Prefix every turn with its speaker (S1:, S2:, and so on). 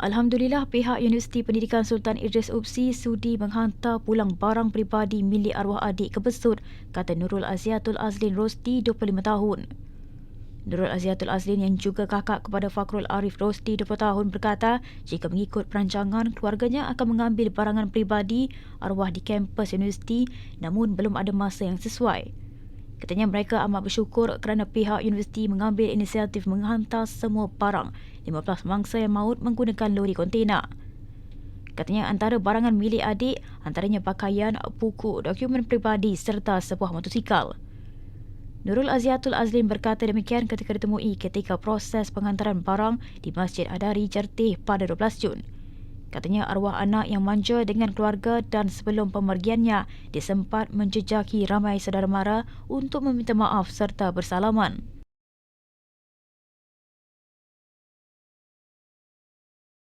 S1: Alhamdulillah pihak Universiti Pendidikan Sultan Idris Upsi sudi menghantar pulang barang peribadi milik arwah adik ke Besut, kata Nurul Aziatul Azlin Rosti 25 tahun. Nurul Aziatul Azlin yang juga kakak kepada Fakrul Arif Rosti 20 tahun berkata jika mengikut perancangan keluarganya akan mengambil barangan peribadi arwah di kampus universiti namun belum ada masa yang sesuai. Katanya mereka amat bersyukur kerana pihak universiti mengambil inisiatif menghantar semua barang 15 mangsa yang maut menggunakan lori kontena. Katanya antara barangan milik adik antaranya pakaian, buku, dokumen peribadi serta sebuah motosikal. Nurul Aziatul Azlin berkata demikian ketika ditemui ketika proses penghantaran barang di Masjid Adari Jertih pada 12 Jun. Katanya arwah anak yang manja dengan keluarga dan sebelum pemergiannya dia sempat menjejaki ramai saudara mara untuk meminta maaf serta bersalaman.